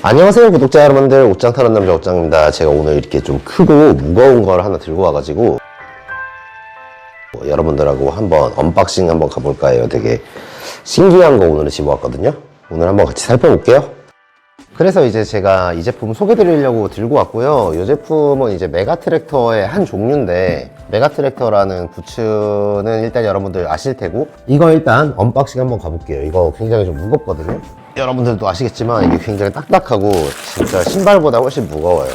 안녕하세요 구독자 여러분들. 옷장 타는 남자 옷장입니다. 제가 오늘 이렇게 좀 크고 무거운 걸 하나 들고 와가지고 뭐 여러분들하고 한번 언박싱 한번 가볼까 해요. 되게 신기한 거 오늘 집어왔거든요. 오늘 한번 같이 살펴볼게요 그래서 이제 제가 이 제품 소개 드리려고 들고 왔고요. 이 제품은 이제 메가 트랙터의 한 종류인데 메가 트랙터라는 부츠는 일단 여러분들 아실 테고 이거 일단 언박싱 한번 가볼게요. 이거 굉장히 좀 무겁거든요. 여러분들도 아시겠지만 이게 굉장히 딱딱하고 진짜 신발보다 훨씬 무거워요.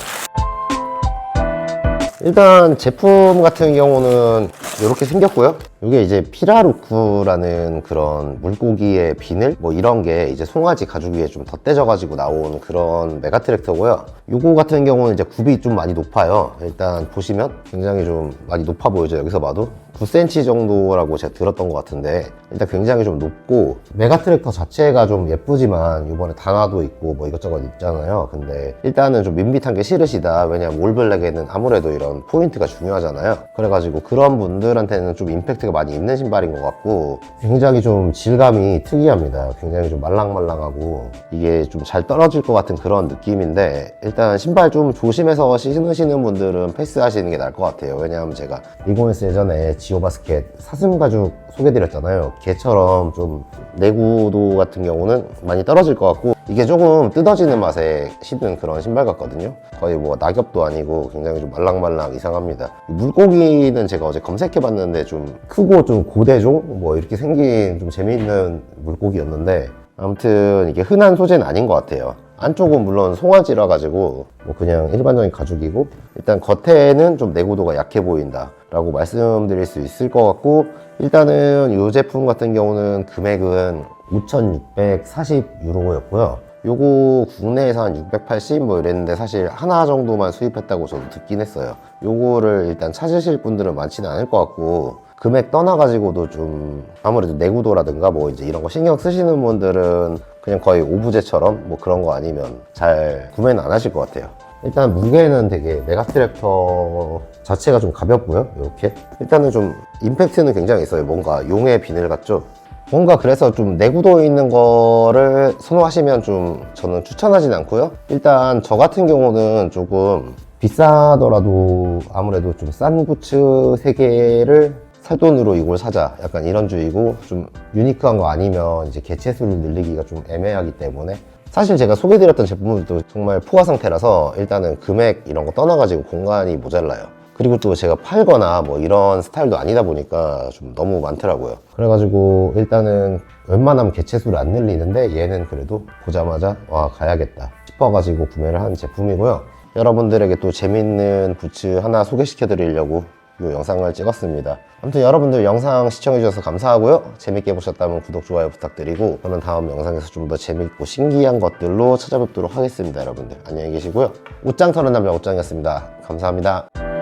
일단 제품 같은 경우는 이렇게 생겼고요. 이게 이제 피라루크라는 그런 물고기의 비늘 뭐 이런 게 이제 송아지 가죽 위에 좀 덧대져 가지고 나온 그런 메가 트랙터고요. 요거 같은 경우는 이제 굽이 좀 많이 높아요. 일단 보시면 굉장히 좀 많이 높아 보이죠. 여기서 봐도 9cm 정도라고 제가 들었던 것 같은데 일단 굉장히 좀 높고 메가 트랙터 자체가 좀 예쁘지만 이번에 단화도 있고 뭐 이것저것 있잖아요. 근데 일단은 좀 밋밋한 게 싫으시다. 왜냐면 올블랙에는 아무래도 이런 포인트가 중요하잖아요. 그래가지고 그런 분들한테는 좀 임팩트가 많이 있는 신발인 것 같고 굉장히 좀 질감이 특이합니다. 굉장히 좀 말랑말랑하고 이게 좀 잘 떨어질 것 같은 그런 느낌인데 일단 신발 좀 조심해서 신으시는 분들은 패스하시는 게 나을 것 같아요. 왜냐하면 제가 리고에스 예전에 지오바스켓 사슴 가죽 소개드렸잖아요. 걔처럼 좀 내구도 같은 경우는 많이 떨어질 것 같고 이게 조금 뜯어지는 맛에 신는 그런 신발 같거든요. 거의 뭐 낙엽도 아니고 굉장히 좀 말랑말랑 이상합니다. 물고기는 제가 어제 검색해 봤는데 좀 크고 좀 고대종 뭐 이렇게 생긴 좀 재미있는 물고기였는데 아무튼 이게 흔한 소재는 아닌 것 같아요. 안쪽은 물론 송아지라 가지고 뭐 그냥 일반적인 가죽이고 일단 겉에는 좀 내구도가 약해 보인다 라고 말씀드릴 수 있을 것 같고 일단은 이 제품 같은 경우는 금액은 5,640유로였고요 요거 국내에서 한 680 뭐 이랬는데 사실 하나 정도만 수입했다고 저도 듣긴 했어요 요거를 일단 찾으실 분들은 많지는 않을 것 같고 금액 떠나가지고도 좀 아무래도 내구도라든가 뭐 이제 이런 거 신경 쓰시는 분들은 그냥 거의 오브제처럼 뭐 그런 거 아니면 잘 구매는 안 하실 것 같아요. 일단 무게는 되게 메가 트랙터 자체가 좀 가볍고요. 이렇게 일단은 좀 임팩트는 굉장히 있어요. 뭔가 용의 비늘 같죠? 뭔가 그래서 좀 내구도 있는 거를 선호하시면 좀 저는 추천하진 않고요. 일단 저 같은 경우는 조금 비싸더라도 아무래도 좀 싼 부츠 3개를 살 돈으로 이걸 사자. 약간 이런 주의고 좀 유니크한 거 아니면 이제 개체 수를 늘리기가 좀 애매하기 때문에. 사실 제가 소개드렸던 제품들도 정말 포화 상태라서 일단은 금액 이런 거 떠나가지고 공간이 모자라요 그리고 또 제가 팔거나 뭐 이런 스타일도 아니다 보니까 좀 너무 많더라고요 그래가지고 일단은 웬만하면 개체 수를 안 늘리는데 얘는 그래도 보자마자 와 가야겠다 싶어가지고 구매를 한 제품이고요 여러분들에게 또 재밌는 부츠 하나 소개시켜 드리려고 이 영상을 찍었습니다. 아무튼 여러분들 영상 시청해주셔서 감사하고요. 재밌게 보셨다면 구독, 좋아요 부탁드리고 저는 다음 영상에서 좀 더 재밌고 신기한 것들로 찾아뵙도록 하겠습니다. 여러분들 안녕히 계시고요. 옷장 털은 남자 옷장이었습니다. 감사합니다.